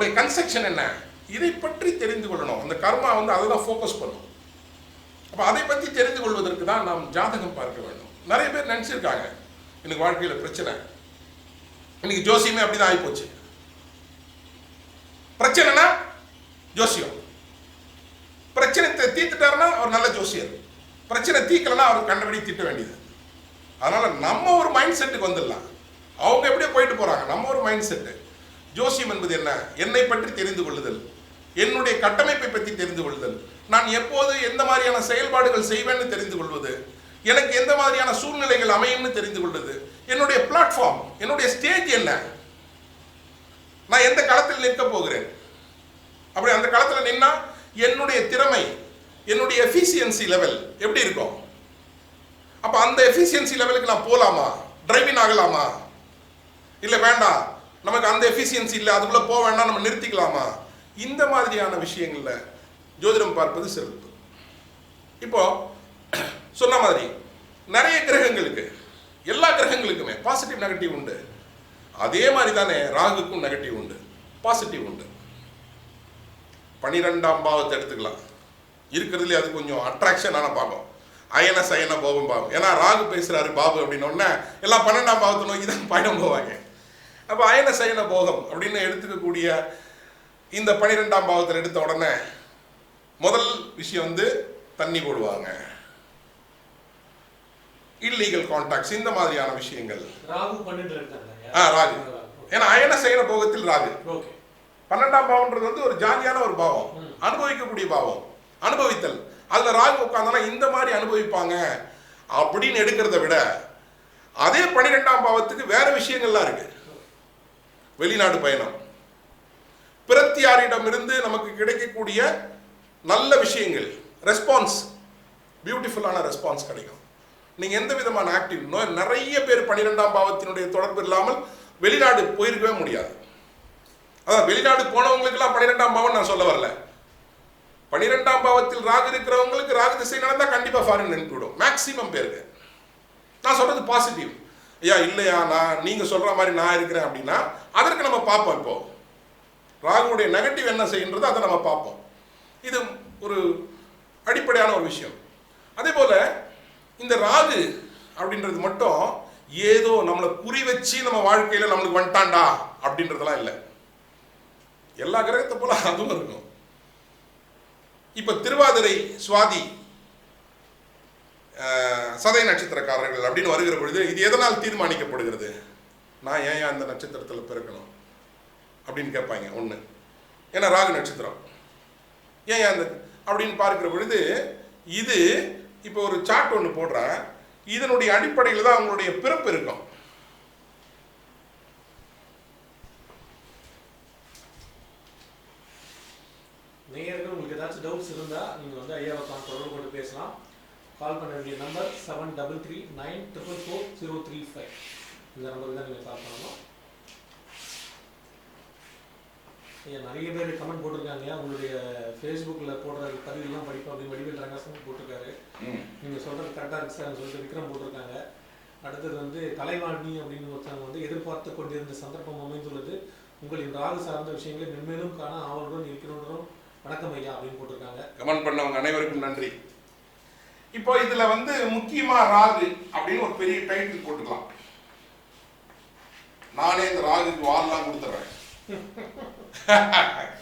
Intention என்ன? இதை பற்றி தெரிந்து கொள்ளணும். அந்த கர்மா வந்து அதை தான் ஃபோக்கஸ் பண்ணும். அப்போ அதை பற்றி தெரிந்து கொள்வதற்கு தான் நாம் ஜாதகம் பார்க்க வேண்டும். நிறைய பேர் நினச்சிருக்காங்க. எனக்கு வாழ்க்கையில் பிரச்சனை. இன்னைக்கு ஜோசியமே அப்படிதான் ஆகிப்போச்சு பிரச்சனைனா ஜோசியம். பிரச்சனை தீ- தீர்த்துட்டாருன்னா அவர் நல்ல ஜோசியர். பிரச்சனை தீக்கலைன்னா அவர் கண்டபடி திட்ட வேண்டியது. அதனால நம்ம ஒரு மைண்ட் செட்டுக்கு வந்துடலாம். அவங்க எப்படியோ போயிட்டு போறாங்க. நம்ம ஒரு மைண்ட் செட்டு ஜோசியம் என்பது என்ன? என்னை பற்றி தெரிந்து கொள்ளுதல். என்னுடைய கட்டமைப்பை பற்றி தெரிந்து கொள்ளுதல். நான் எப்போது எந்த மாதிரியான செயல்பாடுகள் செய்வேன்னு தெரிந்து கொள்வது? எனக்கு எந்த மாதிரியான சூழ்நிலைகள் அமையும்னு தெரிந்து கொள்வது? என்னுடைய பிளாட்ஃபார்ம் என்னுடைய ஸ்டேஜ் என்ன? நான் எந்த களத்தில் நிற்க போகிறேன்? அப்படி அந்த களத்தில் நின்னா என்னுடைய திறமை என்னுடைய எஃபிஷியன்சி லெவல் எப்படி இருக்கும்? அப்போ அந்த எஃபிஷியன்சி லெவலுக்கு நான் போகலாமா டிரைவிங் ஆகலாமா? இல்லை வேண்டாம். நமக்கு அந்த எஃபிஷியன்சி இல்லை அதுக்குள்ளே போக வேண்டாம் நம்ம நிறுத்திக்கலாமா? இந்த மாதிரியான விஷயங்களில் ஜோதிடம் பார்ப்பது சிறப்பு. இப்போ சொன்ன மாதிரி நிறைய கிரகங்களுக்கு எல்லா கிரகங்களுக்குமே பாசிட்டிவ் நெகட்டிவ் உண்டு. அதே மாதிரி தானே ராகுக்கும் நெகட்டிவ் உண்டு. பாசிட்டிவ் உண்டு. பனிரெண்டாம் பாவத்தை எடுத்துக்கலாம். இருக்கிறதுலே அது கொஞ்சம் அட்ராக்ஷனான பாவம். அயன சயன போகம் பாவம். ஏன்னா ராகு பேசுறாரு பாபு அப்படின்னு எல்லாம் பன்னெண்டாம் பாவத்தை நோக்கி தான் பயணம் போவாங்க. அப்போ அயன சயன போகம் அப்படின்னு எடுத்துக்கக்கூடிய இந்த பனிரெண்டாம் பாவத்தில் எடுத்த உடனே முதல் விஷயம் வந்து தண்ணி போடுவாங்க. இல்லீகல் கான்டாக்ட்ஸ் இந்த மாதிரியான விஷயங்கள். ஆ ராகு. ஏன்னா அயன சயன போகத்தில் ராகு. பன்னெண்டாம் பாவம்ன்றது வந்து ஒரு ஜாலியான ஒரு பாவம். அனுபவிக்கக்கூடிய பாவம். அனுபவித்தல். அதுல ராகு உட்கார்ந்தானா இந்த மாதிரி அனுபவிப்பாங்க அப்படின்னு எடுக்கிறத விட அதே பன்னிரெண்டாம் பாவத்துக்கு வேற விஷயங்கள்லாம் இருக்கு. வெளிநாடு பயணம். பிரத்தியாரிடமிருந்து நமக்கு கிடைக்கக்கூடிய நல்ல விஷயங்கள் ரெஸ்பான்ஸ் பியூட்டிஃபுல்லான ரெஸ்பான்ஸ் கிடைக்கும். நீங்கள் எந்த விதமான ஆக்டிவ் நிறைய பேர் பன்னிரெண்டாம் பாவத்தினுடைய தொடர்பு இல்லாமல் வெளிநாடு போயிருக்கவே முடியாது. அதான் வெளிநாடு போனவங்களுக்கெல்லாம் பன்னிரெண்டாம் பாவம் நான் சொல்ல வரல. பன்னிரெண்டாம் பாவத்தில் ராகு இருக்கிறவங்களுக்கு ராகு திசை நடந்தால் கண்டிப்பாக ஃபாரின் அனுப்பிவிடும் மேக்சிமம் பேருக்கு. நான் சொல்கிறது பாசிட்டிவ் ஐயா இல்லையா? நான் நீங்கள் சொல்கிற மாதிரி நான் இருக்கிறேன் அப்படின்னா அதற்கு நம்ம பார்ப்போம் இப்போ. ராகுனுடைய நெகட்டிவ் என்ன செய்யுன்றது அதை நம்ம பார்ப்போம். இது ஒரு அடிப்படையான ஒரு விஷயம். அதே போல் இந்த ராகு அப்படின்றது மட்டும் ஏதோ நம்மளை குறி வச்சு நம்ம வாழ்க்கையில் நம்மளுக்கு வந்துட்டான்டா அப்படின்றதெல்லாம் இல்லை. எல்லா கிரகத்தை போல அதுவும் இருக்கும். இப்போ திருவாதிரை சுவாதி சதய நட்சத்திரக்காரர்கள் அப்படின்னு வருகிற பொழுது இது எதனால் தீர்மானிக்கப்படுகிறது? நான் ஏன் அந்த நட்சத்திரத்தில் பிறக்கணும்? அப்படின்னு கேட்பாங்க ஒன்று ஏன்னா ராகு நட்சத்திரம். ஏன் அந்த அப்படின்னு பார்க்கிற பொழுது இது இப்போ ஒரு சாட் ஒன்று போடுறேன். இதனுடைய அடிப்படையில் தான் அவங்களுடைய பிறப்பு இருக்கும். நேயர்கள் உங்களுக்கு ஏதாச்சும் டவுட்ஸ் இருந்தால் நீங்கள் வந்து ஐயாவை கான் தொடர்பு கொண்டு பேசலாம். கால் பண்ண வேண்டிய number seven double three nine triple four zero three five இந்த நம்பருக்கு தான் நீங்கள் கால் பண்ணணும். ஐயா நிறைய பேர் கமெண்ட் போட்டிருக்காங்க. உங்களுடைய ஃபேஸ்புக்கில் போடுற பதிவுலாம் படிப்போம் அப்படின்னு வடிவேல் ரங்கசாமி போட்டிருக்காரு. நீங்கள் சொல்கிறது கரெக்டாக இருக்கு சார் சொல்லிட்டு விக்ரம் போட்டிருக்காங்க. அடுத்தது வந்து கலைவாணி அப்படின்னு ஒருத்தவங்க வந்து எதிர்பார்த்து கொண்டிருந்த சந்தர்ப்பம் அமைந்துள்ளது. உங்களின் ராகு சார்ந்த விஷயங்களை மென்மேலும் காண ஆவலுடன் இருக்கிறோம் வணக்கம் ஐயா அப்படின்னு போட்டிருக்காங்க. கமெண்ட் பண்ணவங்க அனைவருக்கும் நன்றி. இப்போ இதுல வந்து முக்கியமா ராகு அப்படின்னு ஒரு பெரிய டைட்டில் போட்டுக்கலாம். நானே இந்த ராகுக்கு வால்லாம் கொடுத்துறேன்.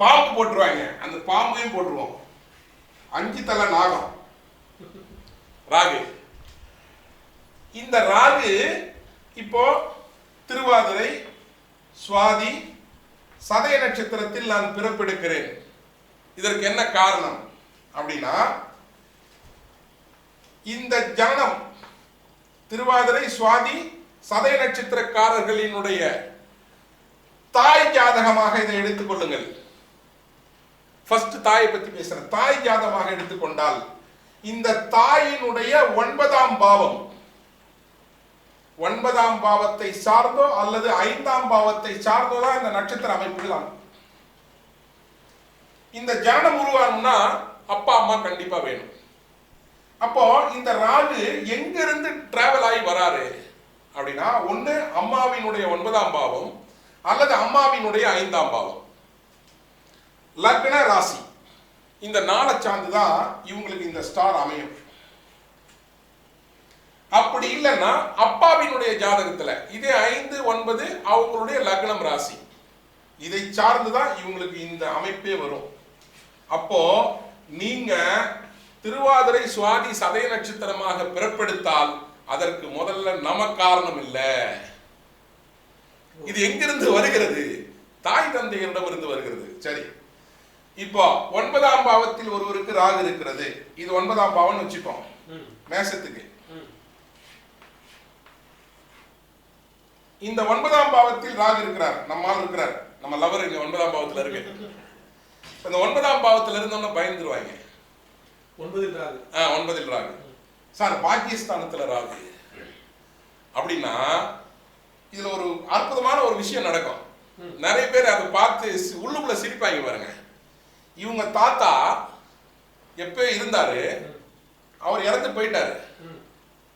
பாம்பு போட்டுருவாங்க. அந்த பாம்பையும் போட்டுருவோம். அஞ்சு தலை நாகம். ராகு. இந்த ராகு இப்போ திருவாதிரை சுவாதி சதய நட்சத்திரத்தில் நான் பிறப்பெடுக்கிறேன். இதற்கு என்ன காரணம் அப்படின்னா இந்த ஜனனம் திருவாதிரை சுவாதி சதய நட்சத்திரக்காரர்களினுடைய தாய் ஜாதகமாக இதை எடுத்துக்கொள்ளுங்கள் ஃபர்ஸ்ட் தாயை பத்தி பேசுறேன். தாய் ஜாதகமாக எடுத்துக்கொண்டால் இந்த தாயினுடைய ஒன்பதாம் பாவம். ஒன்பதாம் பாவத்தை சார்ந்தோ அல்லது ஐந்தாம் பாவத்தை சார்ந்தோ தான் இந்த நட்சத்திர அமைப்புகள் இந்த ஜனனம் உருவாகணும்னா அப்பா அம்மா கண்டிப்பா வேணும். அப்போ இந்த ராகு எங்கிருந்து டிராவல் ஆகி வராரு? அப்படின்னா ஒன்று அம்மாவினுடைய ஒன்பதாம் பாவம் அல்லது அம்மாவினுடைய ஐந்தாம் பாவம். லக்ன ராசி. இந்த நாளை சார்ந்து தான் இவங்களுக்கு இந்த ஸ்டார் அமையும். அப்படி இல்லைன்னா அப்பாவினுடைய ஜாதகத்தில் இதே ஐந்து ஒன்பது அவங்களுடைய லக்னம் ராசி. இதை சார்ந்து தான் இவங்களுக்கு இந்த அமைப்பே வரும். அப்போ நீங்கள் திருவாதிரை சுவாதி சதய நட்சத்திரமாக பிறப்பெடுத்தால் அதற்கு முதல்ல நம காரணம் இல்லை. இது எங்கிருந்து வருகிறது? தாய் தந்தையரிடமிருந்து வருகிறது. சரி. இப்போ ஒன்பதாம் பாவத்தில் ஒருவருக்கு ராகு இருக்கிறது. இது ஒன்பதாம் பாவம்னு வச்சுப்போம். மேசத்துக்கு. இந்த ஒன்பதாம் பாவத்தில் ராகு இருக்கிறார். நம்மால் இருக்கிறார். நம்ம லவர் இங்க ஒன்பதாம் பாவத்துல இருக்கு. இந்த ஒன்பதாம் பாவத்துல இருந்தோம்னா பயந்துருவாங்க. ஒன்பதில் ராகு. ஆ, ஒன்பதில் ராகு. சார் பாகிஸ்தானத்துல ராகு. அப்படின்னா இதுல ஒரு அற்புதமான ஒரு விஷயம் நடக்கும். நிறைய பேர் அதை பார்த்து உள்ளுக்குள்ள சிரிப்பாங்க பாருங்க. இவங்க தாத்தா எப்ப இருந்தாரு. அவர் இறந்து போயிட்டாரு.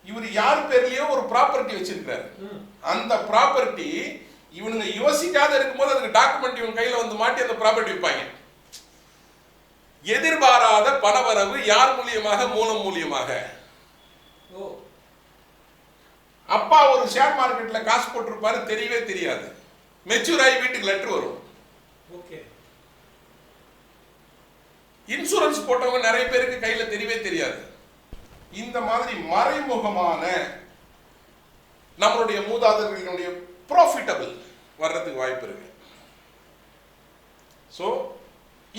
இவர் யார் பேர்லயோ ஒரு ப்ராப்பர்ட்டி வச்சிருக்காரு ம். அந்த ப்ராப்பர்ட்டி இவனுங்க யோசிக்காத இருக்கும்போது அதுக்கு டாக்குமெண்ட் இவன் கையில வந்து மாட்டி அந்த ப்ராப்பர்ட்டி விற்பாங்க எதிர்பாராத பணவரவு யார் மூலியமாக? மூலம் மூலியமாக. அப்பா ஒரு ஷேர் மார்க்கெட்ல காசு போட்டிருப்பாரு தெரியவே தெரியாது. மெச்சூர் ஆகி வீட்டுக்கு லெட்டர் வரும். இன்சூரன்ஸ் போட்டவங்க நிறைய பேருக்கு கையில தெரியவே தெரியாது. இந்த மாதிரி மறைமுகமான நம்மளுடைய மூதாதையர்களினுடைய ப்ராஃபிட்டபிள் வர்றதுக்கு வாய்ப்பு இருக்கு. ஸோ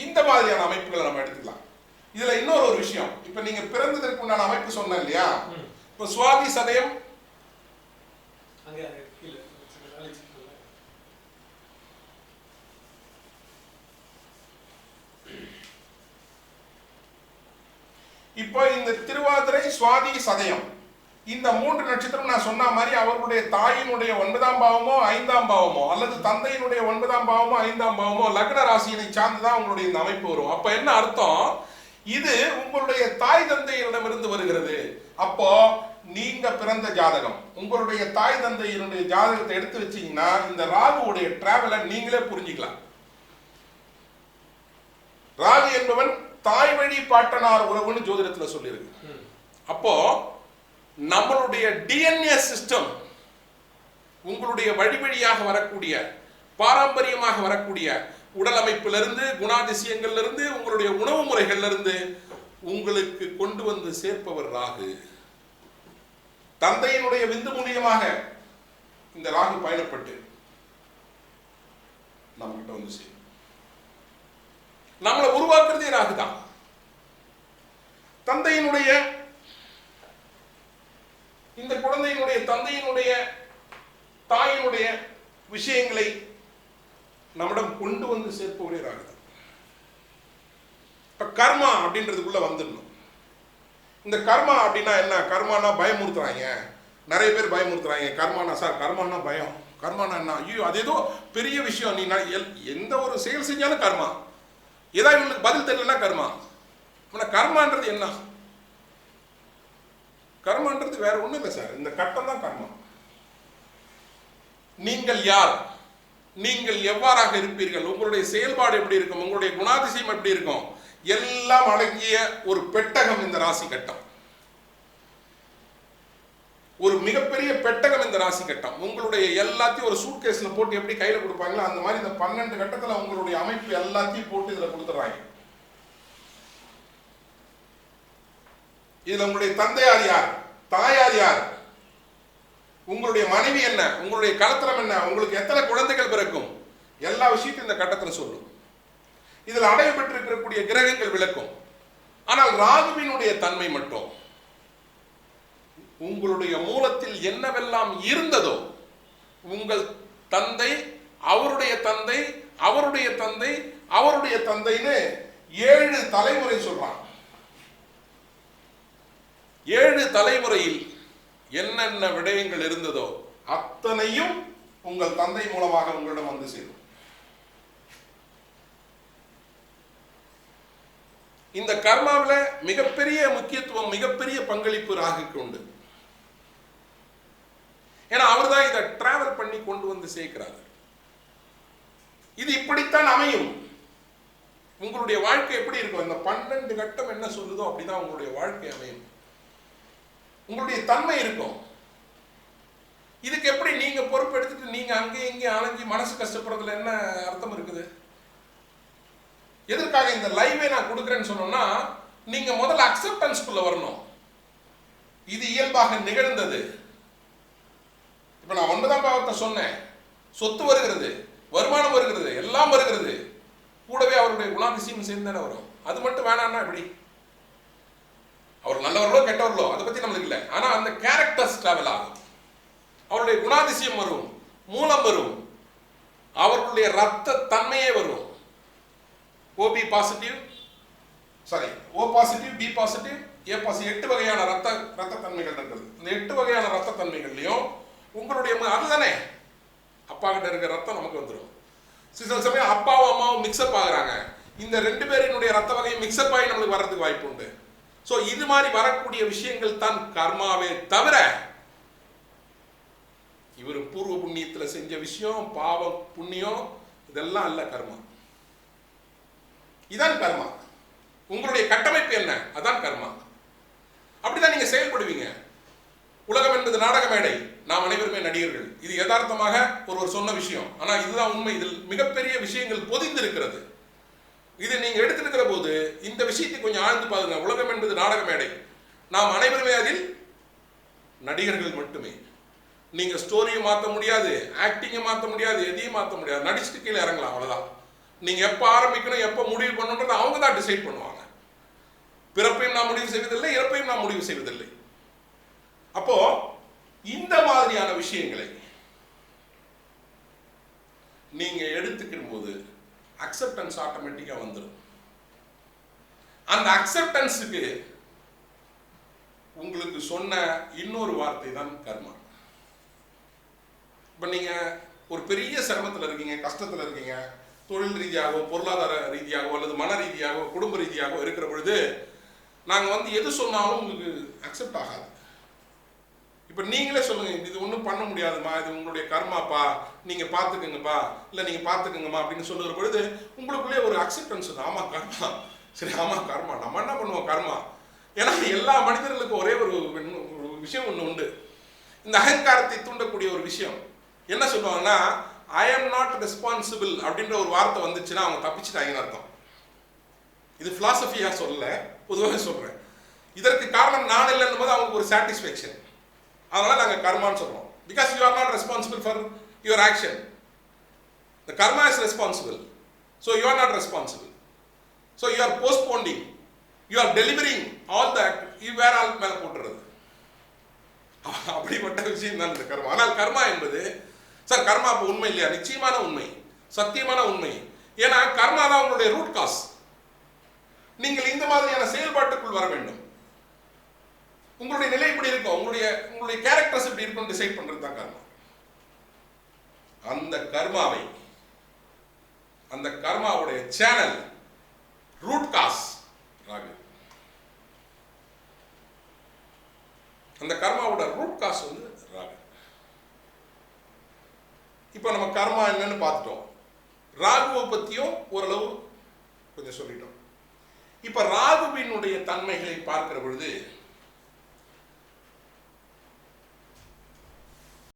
இந்த மாதிரியான அமைப்புகளை நம்ம எடுத்துக்கலாம். இதுல இன்னொரு ஒரு விஷயம். இப்ப நீங்க பிறந்ததற்கு உண்டான அமைப்பு சொன்னேன் இல்லையா. இப்ப சுவாதி சதயம் இப்போ இந்த திருவாதிரை சுவாதி சதயம். இந்த மூன்று நட்சத்திரம் நான் சொன்ன மாதிரி அவர்களுடைய தாயினுடைய ஒன்பதாம் பாவமோ ஐந்தாம் பாவமோ அல்லது தந்தையினுடைய ஒன்பதாம் பாவமோ ஐந்தாம் பாவமோ லக்ன ராசியினை சார்ந்துதான் உங்களுடைய இந்த அமைப்பு வரும். அப்ப என்ன அர்த்தம்? இது உங்களுடைய தாய் தந்தையிடமிருந்து வருகிறது. அப்போ நீங்க பிறந்த ஜாதகம். உங்களுடைய தாய் தந்தையினுடைய ஜாதகத்தை எடுத்து வச்சீங்கன்னா இந்த ராகுவுடைய டிராவலை நீங்களே புரிஞ்சுக்கலாம். ராகு என்பவன் தாய் வழி பாட்டனார் உறவுன்னு ஜோதிடத்துல சொல்லியிருக்கு. அப்போ நம்மளுடைய டிஎன்ஏ சிஸ்டம் உங்களுடைய வழி வழியாக வரக்கூடிய பாரம்பரியமாக வரக்கூடிய உடல் அமைப்பிலிருந்து குணாதிசயங்கள்ல இருந்து உங்களுடைய உணவு முறைகள்ல இருந்து உங்களுக்கு கொண்டு வந்து சேர்ப்பவர் ராகு. தந்தையினுடைய விந்து மூலியமாக இந்த ராகு பயணப்பட்டு நம்மகிட்ட வந்து சேரும். நம்மளை உருவாக்குறதே ராகு தான் தந்தையினுடைய இந்த குழந்தையினுடைய தந்தையினுடைய தாயினுடைய விஷயங்களை நம்மிடம் கொண்டு வந்து சேர்ப்பவரே இப்ப கர்மா அப்படின்றதுக்குள்ள வந்துடணும். இந்த கர்மா அப்படின்னா என்ன? கர்மானா பயமுறுத்துறாங்க. நிறைய பேர் பயமுறுத்துறாங்க. கர்மானா சார் கர்மானா பயம். கர்மானா என்ன? ஐயோ அது ஏதோ பெரிய விஷயம். நீ எல்- எந்த ஒரு செயல் செஞ்சாலும் கர்மா. ஏதாவது இவங்களுக்கு பதில் தெரியலன்னா கர்மா. ஆனால் கர்மான்றது என்ன? கர்மன்றது வேற ஒண்ணும் இல்லை சார். இந்த கட்டம் தான் கர்மம். நீங்கள் யார்? நீங்கள் எவ்வாறாக இருப்பீர்கள்? உங்களுடைய செயல்பாடு எப்படி இருக்கும்? உங்களுடைய குணாதிசயம் எப்படி இருக்கும்? எல்லாம் அடங்கிய ஒரு பெட்டகம் இந்த ராசி கட்டம். ஒரு மிகப்பெரிய பெட்டகம் இந்த ராசி கட்டம். உங்களுடைய எல்லாத்தையும் ஒரு சூட்கேஸ்ல போட்டு எப்படி கையில கொடுப்பாங்களோ அந்த மாதிரி இந்த பன்னெண்டு கட்டத்துல உங்களுடைய அமைப்பு எல்லாத்தையும் போட்டு இதுல கொடுத்துறாங்க இதுல உங்களுடைய தந்தையார் யார்? தாயார் யார்? உங்களுடைய மனைவி என்ன? உங்களுடைய கலத்திரம் என்ன? உங்களுக்கு எத்தனை குழந்தைகள் பிறக்கும்? எல்லா விஷயத்தையும் இந்த கட்டத்தில் சொல்லும். இதில் அடைய பெற்றிருக்கக்கூடிய கிரகங்கள் விளக்கும். ஆனால் ராகுவினுடைய தன்மை மட்டும். உங்களுடைய மூலத்தில் என்னவெல்லாம் இருந்ததோ உங்கள் தந்தை அவருடைய தந்தை அவருடைய தந்தை அவருடைய தந்தைன்னு ஏழு தலைமுறை சொல்றான் ஏழு தலைமுறையில் என்னென்ன விடயங்கள் இருந்ததோ அத்தனையும் உங்கள் தந்தை மூலமாக உங்களிடம் வந்து சேரும். இந்த கர்மாவில் மிகப்பெரிய முக்கியத்துவம் மிகப்பெரிய பங்களிப்பு ராகுக்கு உண்டு. ஏன்னா அவர் தான் இதை டிராவல் பண்ணி கொண்டு வந்து சேர்க்கிறார். இது இப்படித்தான் அமையும். உங்களுடைய வாழ்க்கை எப்படி இருக்கும்? இந்த பன்னெண்டு கட்டம் என்ன சொல்லுதோ அப்படிதான் உங்களுடைய வாழ்க்கை அமையும். உங்களுடைய தன்மை இருக்கும். இதுக்கு எப்படி நீங்க பொறுப்பெடுத்துட்டு நீங்க அங்கேயும் இங்கேயும் அலைஞ்சி மனசு கஷ்டப்படுறதுல என்ன அர்த்தம் இருக்குது? எதற்காக இந்த லைவே நான் கொடுக்குறேன்னு சொன்னோம்னா நீங்க முதல்ல அக்செப்டன்ஸ்குள்ள வரணும். இது இயல்பாக நிகழ்ந்தது. இப்ப நான் ஒன்பதாம் பாவத்தை சொன்னேன். சொத்து வருகிறது வருமானம் வருகிறது எல்லாம் வருகிறது. கூடவே அவருடைய குணாதிசயம் சேர்ந்து தானே வரும். அது மட்டும் வேணாம்னா எப்படி? அவர் நல்லவர்களோ கெட்டவர்களோ அதை பத்தி நம்மளுக்கு இல்லை. ஆனா அந்த கேரக்டர்ஸ் டிராவல் ஆகும். அவருடைய குணாதிசயம் வரும் மூலம் வரும். அவர்களுடைய ரத்த தன்மையே வரும். O B positive sorry O positive B positive A positive எட்டு வகையான ரத்த ரத்த தன்மைகள் இருக்குது இந்த எட்டு வகையான ரத்த தன்மைகள்லையும் உங்களுடைய அதுதானே. அப்பா கிட்ட இருக்கிற ரத்தம் நமக்கு வந்துடும் சில சமயம் அப்பாவும் அம்மாவும் மிக்சப் ஆகுறாங்க. இந்த ரெண்டு பேரினுடைய ரத்த வகையும் மிக்சப் ஆகி நம்மளுக்கு வர்றதுக்கு வாய்ப்பு உண்டு. ஸோ இது மாதிரி வரக்கூடிய விஷயங்கள் தான் கர்மாவே தவிர இவர் பூர்வ புண்ணியத்தில் செஞ்ச விஷயம் பாவம் புண்ணியம் இதெல்லாம் அல்ல கர்மா. இதான் கர்மா. உங்களுடைய கட்டமைப்பு என்ன? அதான் கர்மா. அப்படிதான் நீங்க செயல்படுவீங்க. உலகம் என்பது நாடக மேடை. நாம் அனைவருமே நடிகர்கள். இது யதார்த்தமாக ஒருவர் சொன்ன விஷயம். ஆனால் இதுதான் உண்மை. இதில் மிகப்பெரிய விஷயங்கள் பொதிந்து இருக்கிறது இது நீங்கள் எடுத்திருக்கிற போது இந்த விஷயத்தை கொஞ்சம் ஆழ்ந்து பாருங்க. உலகம் என்பது நாடக மேடை. நாம் அனைவருமே அதில் நடிகர்கள் மட்டுமே. நீங்கள் ஸ்டோரியை மாற்ற முடியாது ஆக்டிங்கை மாற்ற முடியாது எதையும் மாற்ற முடியாது. நடிச்சுட்டு கீழே இறங்கலாம் அவ்வளோதான் நீங்கள் எப்போ ஆரம்பிக்கணும் எப்போ முடிவு பண்ணணுன்றதை அவங்க தான் டிசைட் பண்ணுவாங்க. பிறப்பையும் நான் முடிவு செய்வதில்லை இறப்பையும் நான் முடிவு செய்வதில்லை. அப்போ இந்த மாதிரியான விஷயங்களை நீங்கள் எடுத்துக்கிடும் போது அக்செப்டன்ஸ் ஆட்டோமேட்டிக்காக வந்துடும் அந்த அக்செப்டன்ஸுக்கு உங்களுக்கு சொன்ன இன்னொரு வார்த்தை தான் கர்மா. இப்போ நீங்கள் ஒரு பெரிய சிரமத்தில் இருக்கீங்க கஷ்டத்தில் இருக்கீங்க தொழில் ரீதியாகவோ பொருளாதார ரீதியாகவோ அல்லது மன ரீதியாகவோ குடும்ப ரீதியாகவோ இருக்கிற பொழுது நாங்கள் வந்து எது சொன்னாலும் உங்களுக்கு அக்செப்ட் ஆகாது. இப்போ நீங்களே சொல்லுங்க இது ஒன்றும் பண்ண முடியாதும்மா இது உங்களுடைய கர்மாப்பா நீங்கள் பார்த்துக்குங்கப்பா இல்லை நீங்கள் பார்த்துக்குங்கம்மா அப்படின்னு சொல்லுற பொழுது உங்களுக்குள்ளே ஒரு அக்செப்டன்ஸ் தான் ஆமாம் கர்மா. சரி ஆமாம் கர்மா. நம்ம என்ன பண்ணுவோம் கர்மா? ஏன்னா எல்லா மனிதர்களுக்கும் ஒரே ஒரு விஷயம் ஒன்று உண்டு. இந்த அகங்காரத்தை தூண்டக்கூடிய ஒரு விஷயம். என்ன சொல்லுவாங்கன்னா ஐ am நாட் ரெஸ்பான்சிபிள் அப்படின்ற ஒரு வார்த்தை வந்துச்சுன்னா அவங்க தப்பிச்சுட்டாங்கன்னு அர்த்தம். இது பிலாசபியா சொல்லல பொதுவாக சொல்றேன். இதற்கு காரணம் நான் இல்லைன்னும் போது அவங்களுக்கு ஒரு சாட்டிஸ்ஃபேக்ஷன் அதனால நாங்கள் கர்மான்னு சொல்கிறோம் because you are not responsible for your action the karma is responsible so you are not responsible so you are postponing you are delivering all that you வேற ஆள் மேலே போட்டுறது. அப்படிப்பட்ட விஷயம் தான் இந்த கர்மா. ஆனால் கர்மா என்பது சார் கர்மா அப்போ உண்மை இல்லையா? நிச்சயமான உண்மை. சத்தியமான உண்மை. ஏன்னா கர்மா தான் உங்களுடைய ரூட் காஸ் நீங்கள் இந்த மாதிரியான செயல்பாட்டுக்குள் வர வேண்டும். உங்களுடைய நிலை இப்படி இருக்கும் உங்களுடைய உங்களுடைய கேரக்டர்ஸ் இப்படி இருக்கும் டிசைட் பண்றது தான் கர்மா. அந்த கர்மாவை அந்த கர்மாவுடைய சேனல் ரூட் காஸ் ராகு. அந்த கர்மாவோட ரூட் காஸ் வந்து ராகு. இப்போ நம்ம கர்மா என்னன்னு பார்த்துட்டோம். ராகுவை பற்றியும் ஓரளவு கொஞ்சம் சொல்லிட்டோம். இப்போ ராகுவினுடைய தன்மைகளை பார்க்கிற பொழுது